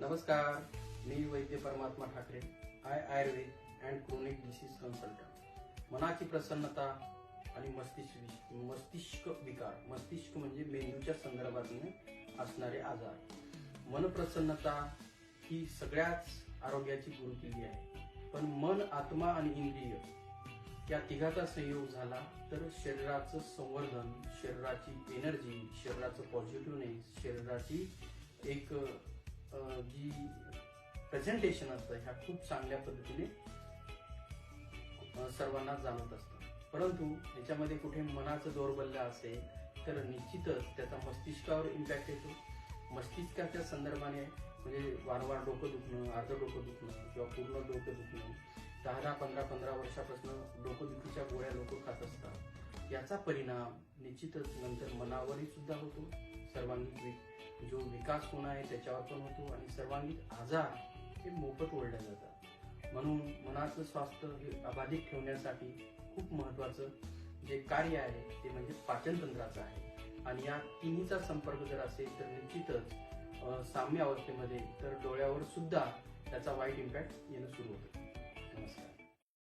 नमस्कार मी वैद्य परमात्मा Thakare I Ayurveda and chronic disease consultant. मनाची प्रसन्नता आणि मस्तिष्क मस्तिष्क विकार. मस्तिष्क म्हणजे मेंदूच्या संदर्भात असणारे आजार. मन प्रसन्नता ही सगळ्याच आरोग्याची गुरुकिल्ली आहे. पण मन आत्मा आणि इंद्रिय या तिघाचा संयोग झाला तर शरीराचं संवर्धन शरीराची एनर्जी शरीराचं पॉझिटिव्हनेस शरीराची एक प्रेझेंटेशन असतं ह्या खूप चांगल्या पद्धतीने सर्वांना जाणवत असतं. परंतु याच्यामध्ये कुठे मनाचं दौर्बल्य असेल तर निश्चितच त्याचा मस्तिष्कावर इम्पॅक्ट येतो. मस्तिष्काच्या संदर्भाने म्हणजे वारंवार डोकं दुखणं अर्ध डोकं दुखणं किंवा पूर्ण डोकं दुखणं दहा दहा पंधरा पंधरा वर्षापासून डोकंदुखीच्या गोळ्या लोक खात असतात. याचा परिणाम निश्चितच नंतर मनावरही सुद्धा होतो. सर्वांगीण जो विकास होणं आहे त्याच्यावर पण होतो आणि सर्वांगीण आजार हे मोफत ओढल्या जातात म्हणून मनाचं स्वास्थ्य हे अबाधित ठेवण्यासाठी खूप महत्वाचं जे कार्य आहे ते म्हणजे पाचन तंत्राचं आहे. आणि या तिन्हीचा संपर्क जर असेल तर निश्चितच साम्य अवस्थेमध्ये तर डोळ्यावर सुद्धा त्याचा वाईट इम्पॅक्ट येणं सुरू होतं. नमस्कार.